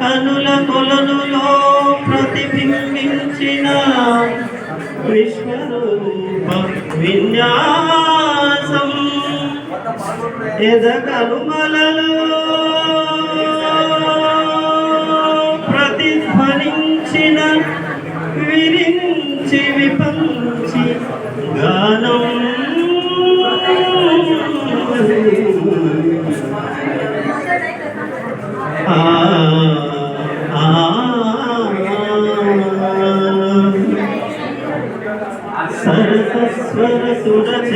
కనుల కొలనులో ప్రతిబింబించిన విశ్వరూప విన్యాసం. ఎద కనుమలలో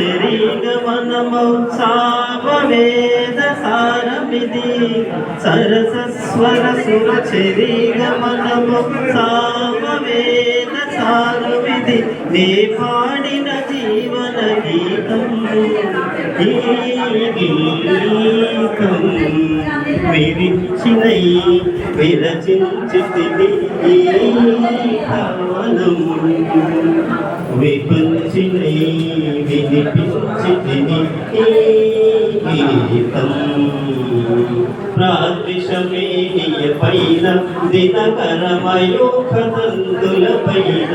సుర చరీగమనమౌ సామవేద సారమిది సరసస్వర సుర చరీగమనమౌ సామవేద సారమిది నే పాడిన జీవన గీతం ఈ గీతం విరిచినై విరచించితిని ఈ కవనం విపంచినై వినిపించితిని గీతం ప్రాద్విషమేయ పైన దినకరమయోఖ తందుల పైన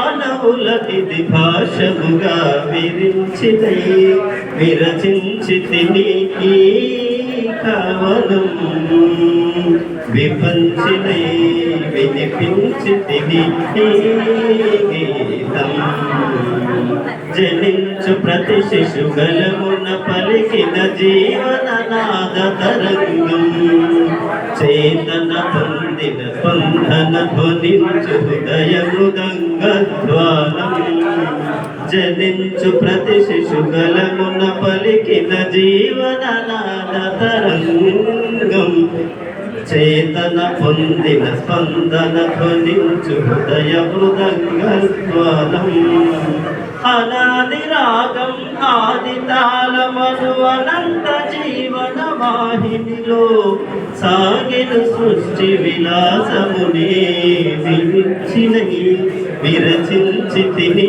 విశ్వమానవులకిది భాషముగా విరించినై విరచించి తిని కవనం విపంచినై వినిపించితిని గీతం. జనించు ప్రతి శిశు గలమున పలికిన జీవన నాద తరంగం. చేతన పొందిన స్పందన ధ్వనించు హృదయ మృదంగ జనించు ప్రతి శిశుగలమున పలికిన జీవననాద తరంగం చేతన పొందిన స్పందన ధ్వనించు హృదయ ధ్వనం. అనాది రాగం ఆది తాళమను అనంత జీవన వాహినిలో సాగిన సృష్టి విలాసమునే విరిచిన విరచించి తిని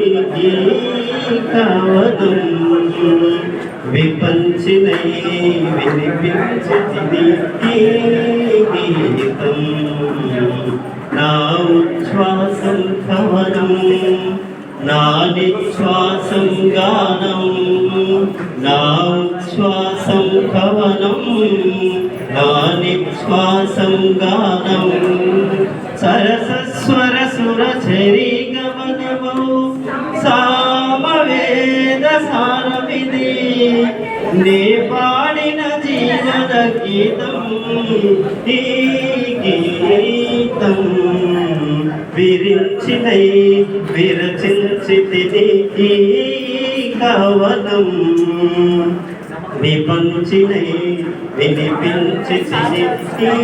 కావదు విపంచిన వినిపించి తిని గీతం. నా ఉచ్ఛ్వాసం కవనం నా నిశ్వాసం గానం నా ఉచ్ఛ్వాసం కవనం నా నిశ్వాసం గానం సరసస్వర సుర చరీ గమనమౌ సామవేద సారమిది. నే పాడిన జీవన గీతం ఈ గీతం. విరించినై విరచించితిని ఈ కవనం విపంచినై వినిపించి తిని ఈ